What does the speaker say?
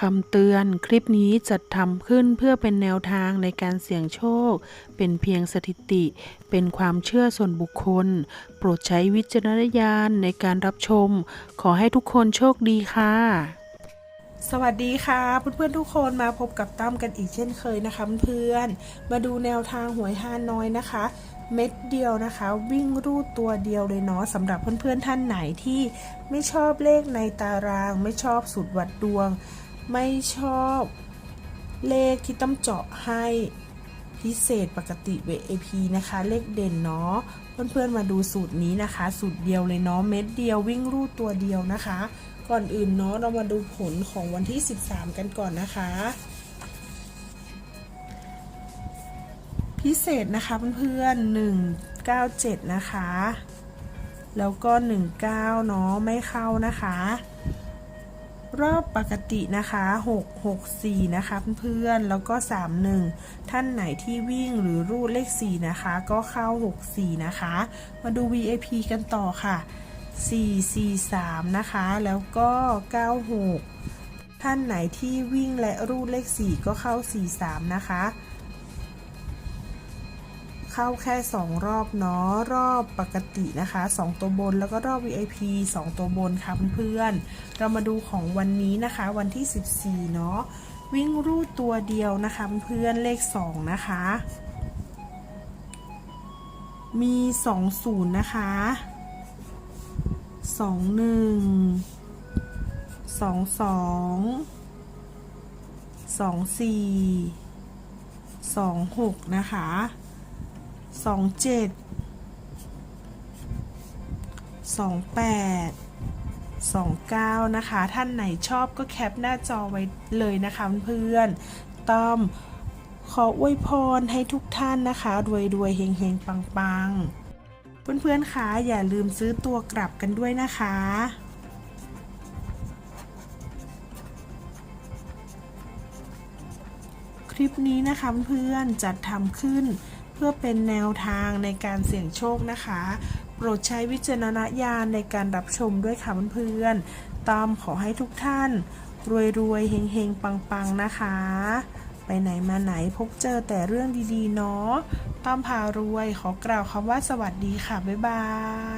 คำเตือนคลิปนี้จัดทำขึ้นเพื่อเป็นแนวทางในการเสี่ยงโชค เป็นเพียงสถิติ เป็นความเชื่อส่วนบุคคล โปรดใช้วิจารณญาณในการรับชม ขอให้ทุกคนโชคดีค่ะ สวัสดีค่ะเพื่อนๆทุกคนมาพบกับตั้มกันอีกเช่นเคยนะคะเพื่อนมาดูแนวทางหวยฮานอยนะคะ เม็ดเดียวนะคะ วิ่งรูดตัวเดียวเลยเนาะสำหรับเพื่อนๆท่านไหนที่ไม่ชอบเลขในตาราง ไม่ชอบสูตรวัดดวง ไม่ชอบเลขที่ต้องเจาะให้พิเศษปกติ VIP นะคะ เลขเด่นเนาะเพื่อนๆมาดูสูตรนี้นะคะ สูตรเดียวเลยเนาะเม็ดเดียววิ่งรูดตัวเดียวนะคะ ก่อนอื่นเนาะเรามาดูผลของวันที่ 13 กันก่อนนะคะ พิเศษนะคะเพื่อนๆ197 นะคะ แล้วก็ 19 เนาะไม่เข้านะคะ รอบปกตินะคะ 664 นะคะเพื่อนๆ แล้วก็ 31 ท่านไหนที่วิ่งหรือรูดเลข 4 นะคะ ก็เข้า 64 นะคะ มาดู VIP กันต่อค่ะ 443 นะคะ แล้วก็ 96 ท่านไหนที่วิ่งและรูดเลข 4 ก็เข้า 43 นะคะ เข้าแค่ 2 รอบเนาะรอบปกตินะคะ 2 ตัวบนแล้วก็รอบ VIP 2 ตัวบนค่ะเพื่อนๆเรามาดูของวันนี้นะคะ วันที่ 14 เนาะวิ่งรูดตัวเดียวนะคะเพื่อนเลข 2 นะคะ มี 20 นะคะสองหนึ่งสองสองสองสี่สองหกนะคะ สองเจ็ดสองแปดสองเก้านะคะ ท่านไหนชอบก็แคปหน้าจอไว้เลยนะคะเพื่อนๆต้อมขออวยพรให้ทุกท่านนะคะ รวยรวยเฮงเฮงปังปังเพื่อนๆคะอย่าลืมซื้อตัวกลับกันด้วยนะคะ คลิปนี้นะคะเพื่อนๆจัดทำขึ้น พื่อเป็นแนวทางในการเสี่ยงโชคนะคะ โปรดใช้วิจารณญาณในการรับชมด้วยค่ะเพื่อนๆตามขอให้ทุกท่าน รวยๆเฮงๆ ปังๆ นะคะ ไปไหนมาไหนพบเจอแต่เรื่องดีๆ เนาะต้อมพารวยขอกล่าวคำว่าสวัสดีค่ะ บ๊ายบาย